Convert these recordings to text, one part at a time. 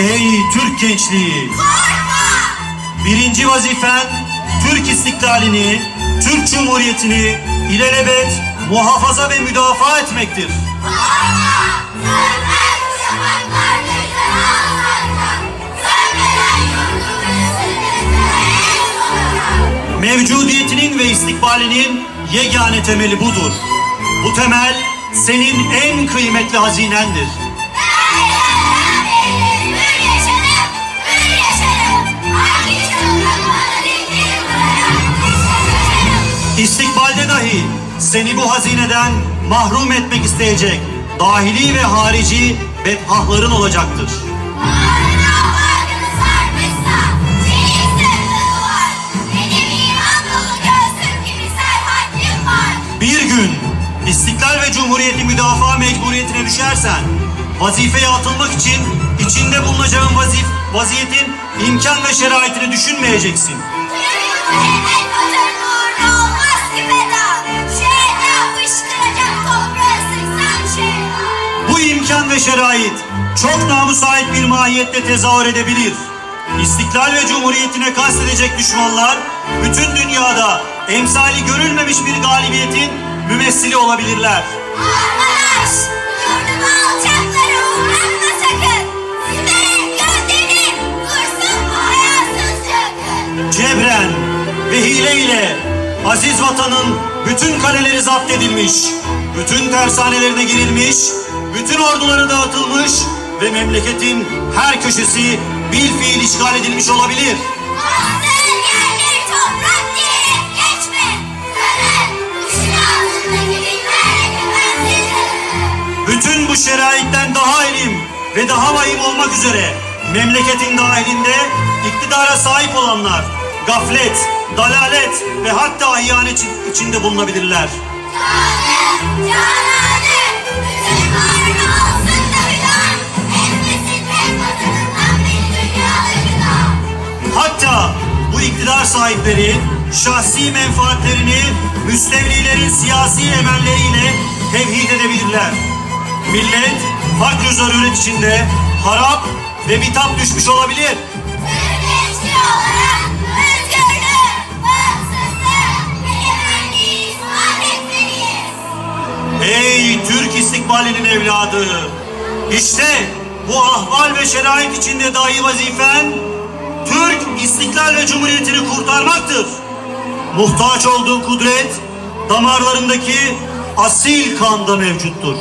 Ey Türk gençliği! Birinci vazifen Türk istiklalini, Türk Cumhuriyeti'ni ilelebet muhafaza ve müdafaa etmektir. Mevcudiyetinin ve istikbalinin yegane temeli budur. Bu temel senin en kıymetli hazinendir. Hazineden mahrum etmek isteyecek dahili ve harici bedhahların olacaktır. Bir gün istiklal ve cumhuriyeti müdafaa mecburiyetine düşersen vazifeye atılmak için içinde bulunacağın vazif, vaziyetin imkan ve şeraitini düşünmeyeceksin. Şerait çok namusait bir mahiyette tezahür edebilir. İstiklal ve cumhuriyetine kastedecek düşmanlar bütün dünyada emsali görülmemiş bir galibiyetin mümessili olabilirler. Arkadaş! Yurdumu alçaklara uğratma sakın! Size gönderin! Dursun bu hayasız yakın! Cebren ve hile ile aziz vatanın bütün kaleleri zapt edilmiş, bütün tersanelerine girilmiş, bütün orduları dağıtılmış ve memleketin her köşesi bil fiil işgal edilmiş olabilir. Bütün bu şeraitten daha elim ve daha vahim olmak üzere memleketin dahilinde iktidara sahip olanlar gaflet, dalalet ve hatta ihanet içinde bulunabilirler. Canım! Cananım! Hatta bu iktidar sahipleri şahsi menfaatlerini müstevlilerin siyasi emelleriyle tevhid edebilirler. Millet fakr zaruret içinde harap ve bitap düşmüş olabilir. Türk gençliği olarak İstikbalinin evladı! İşte bu ahval ve şerait içinde dahi vazifen Türk istiklal ve cumhuriyetini kurtarmaktır. Muhtaç olduğu kudret damarlarındaki asil kanda mevcuttur.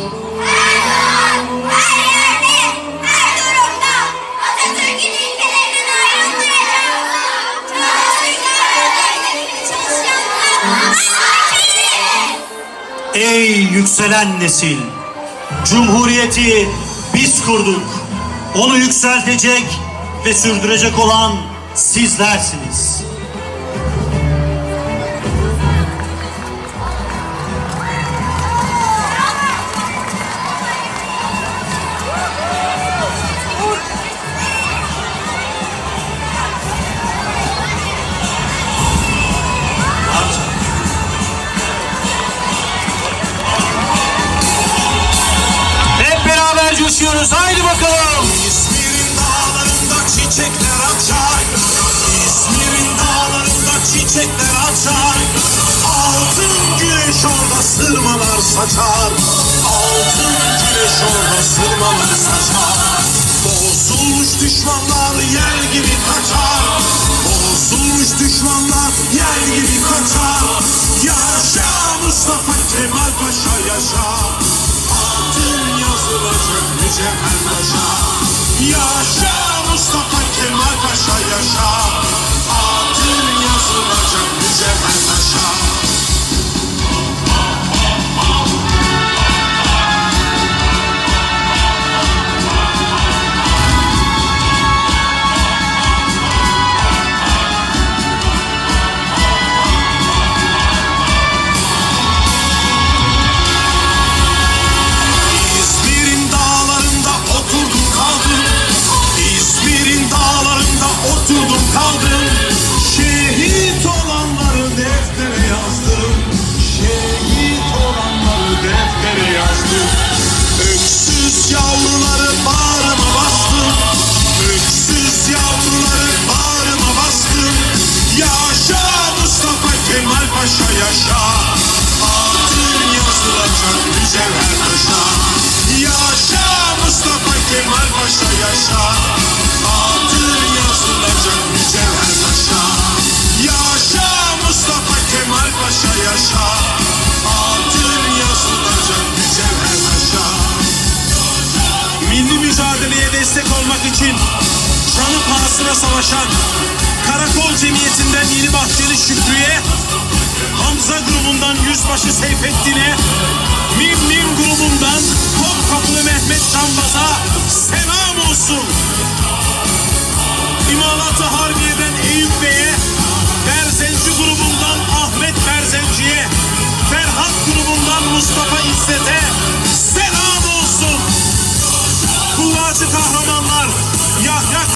Ey yükselen nesil! Cumhuriyeti biz kurduk. Onu yükseltecek ve sürdürecek olan sizlersiniz. Coşuyoruz. Haydi bakalım. İzmir'in dağlarında çiçekler açar. İzmir'in dağlarında çiçekler açar. Altın güneş orada sırmalar saçar. Altın güneş orada sırmalar saçar. Bozulmuş düşmanlar yel gibi kaçar. Bozulmuş düşmanlar yel gibi kaçar. Yaşa Mustafa Kemal Paşa yaşa yazılacak mücevher taşa Yaşa Mustafa Kemal Paşa yaşa Yaşa Mustafa Kemal Paşa yaşa. Altın yazılacak mücevher taşa Yaşa Mustafa Kemal Paşa yaşa. Milli mücadeleye destek olmak için canı pahasına savaşan Karakol Cemiyeti'nden Yeni Bahçeli Şükrü'ye, Hamza grubundan Yüzbaşı Seyfettin'e, Mim Mim grubundan Topkapılı Mehmet Canbaz'a selam olsun. İmalatı Harbiye'den Eyüp Bey'e,